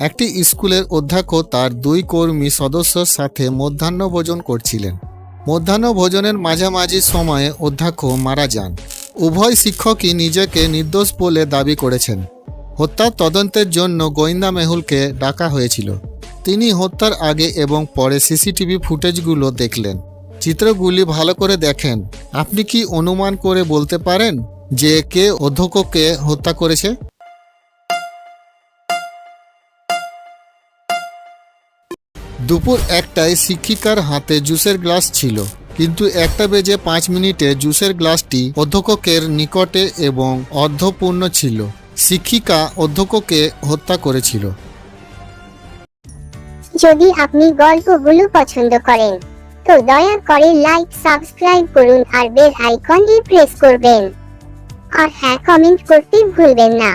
একটি স্কুলের অধ্যক্ষ তার দুই কর্মী সদস্যর সাথে মধ্যাহ্ন ভোজন করছিলেন। মধ্যাহ্ন ভোজনের মাঝামাঝি সময়ে অধ্যক্ষ মারা যান। উভয় শিক্ষকই নিজেকে নির্দোষ বলে দাবি করেছেন। হত্যার তদন্তের জন্য গোয়েন্দা মেহুলকে ডাকা হয়েছিল। তিনি হত্যার আগে এবং পরে সিসিটিভি ফুটেজগুলো দেখলেন। চিত্রগুলি ভালো করে দেখেন। আপনি কি অনুমান করে বলতে পারেন যে কে অধ্যক্ষকে হত্যা করেছে? দুপুর একটায় শিক্ষিকার হাতে জুসের গ্লাস ছিল, কিন্তু একটা বেজে পাঁচ মিনিটে জুসের গ্লাসটি অধ্যক্ষকের নিকটে এবং অর্ধপূর্ণ ছিল। শিক্ষিকা অধ্যক্ষকে হত্যা করেছিল। যদি আপনি গল্পগুলো পছন্দ করেন, তো দয়া করে লাইক, সাবস্ক্রাইব করুন আর বেল আইকনটি প্রেস করবেন। আর হ্যাঁ কমেন্ট করতে ভুলবেন না।